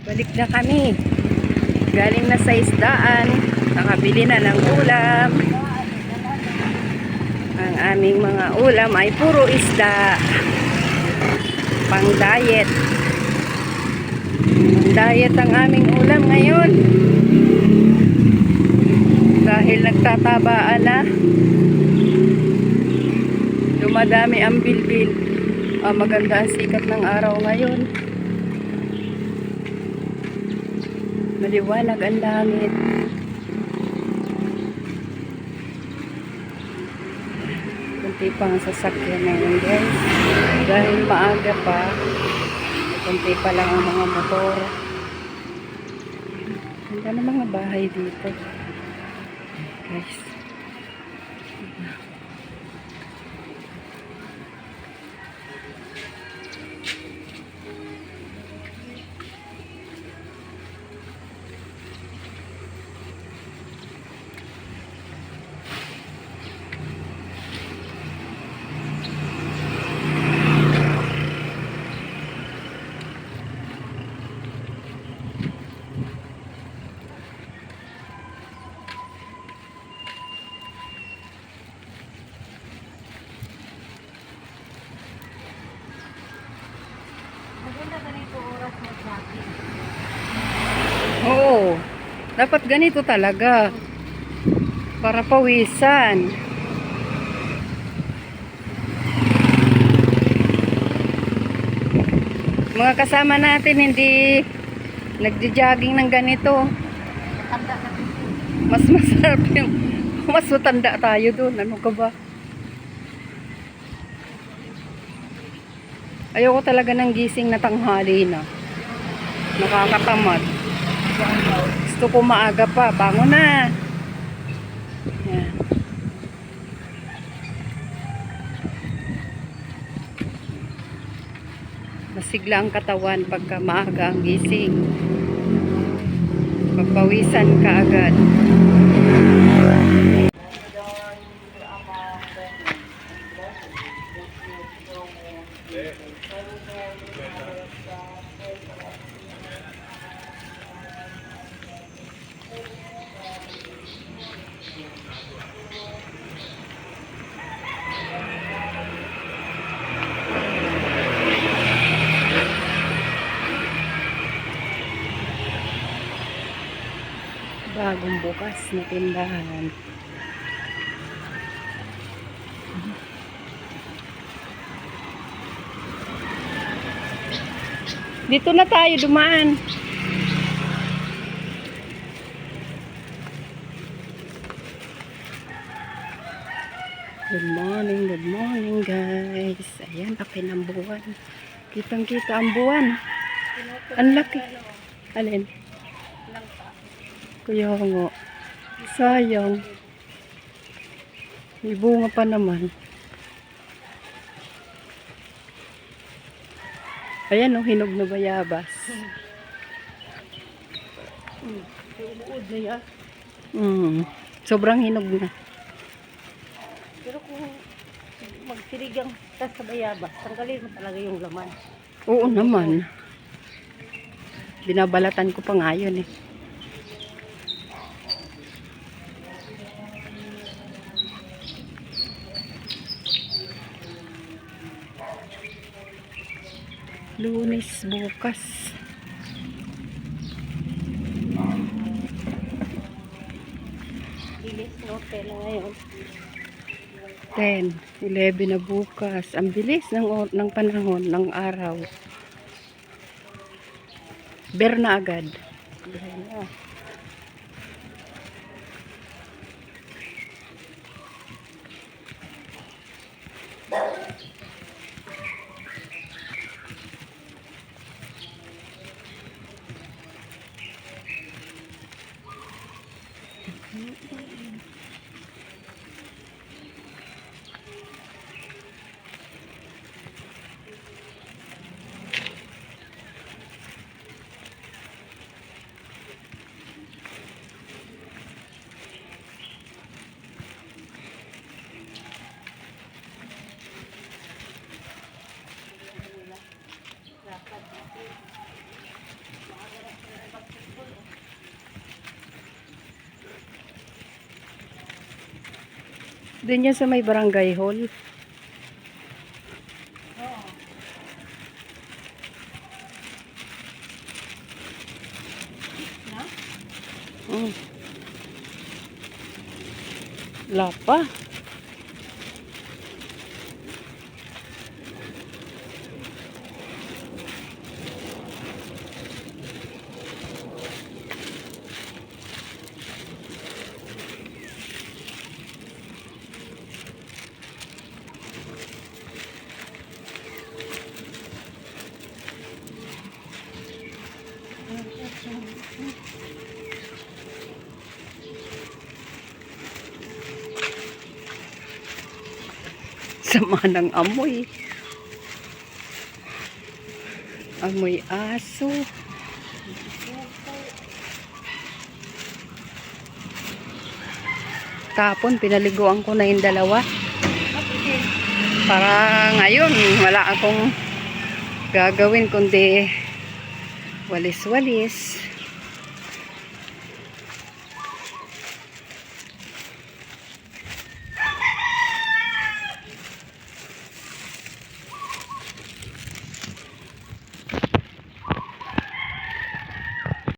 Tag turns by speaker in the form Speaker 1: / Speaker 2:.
Speaker 1: Balik na kami. Galing na sa isdaan. Nakabili na ng ulam. Ang aming mga ulam ay puro isda. Pang diet. Pang diet ang aming ulam ngayon. Dahil nagtatabaan na. Dumadami ang bilbil. Ah, maganda ang sikat ng araw ngayon. Maliwanag ang langit. Kunti pang sasakyan ngayon guys. Dahil maaga pa, kunti pa lang ang mga motor. Ganda ng mga bahay dito. Guys.
Speaker 2: Maganda ganito oras mag-jogging.
Speaker 1: Oo. Dapat ganito talaga. Para pawisan. Mga kasama natin hindi nagja-jogging ng ganito. Mas masarap yung mas matanda tayo doon. Ano ka ba? Ayoko talaga ng gising na tanghali na. Nakakatamad. Gusto ko maaga pa. Bango na. Masigla ang katawan pagka maaga ang gising. Papawisan ka agad. Bagong bukas na tindahan. Dito na tayo dumaan. Good morning, good morning guys. Ayan, akin ang buwan. Kitang kita ang buwan. Ang laki. Alin? Kaya nga. Sayang. May bunga pa naman. Ayan oh, hinog na bayabas.
Speaker 2: Umuud na yan.
Speaker 1: Mm. Sobrang hinog na.
Speaker 2: Pero kung magsirigang tas sa bayabas, tanggalin mo talaga yung laman.
Speaker 1: Oo naman. Binabalatan ko pa nga yun eh. Lunes bukas.
Speaker 2: Bilis, no? Pero ngayon,
Speaker 1: 10, 11 na bukas. Ang bilis ng, ng panahon, ng araw. Ber na agad.
Speaker 2: bihay na.
Speaker 1: Doon yan sa may barangay hall.
Speaker 2: Na?
Speaker 1: Mm. Wala Sama ng amoy. Amoy aso. Tapon, pinaliguan ko na yung dalawa. Para ngayon, wala akong gagawin kundi walis-walis.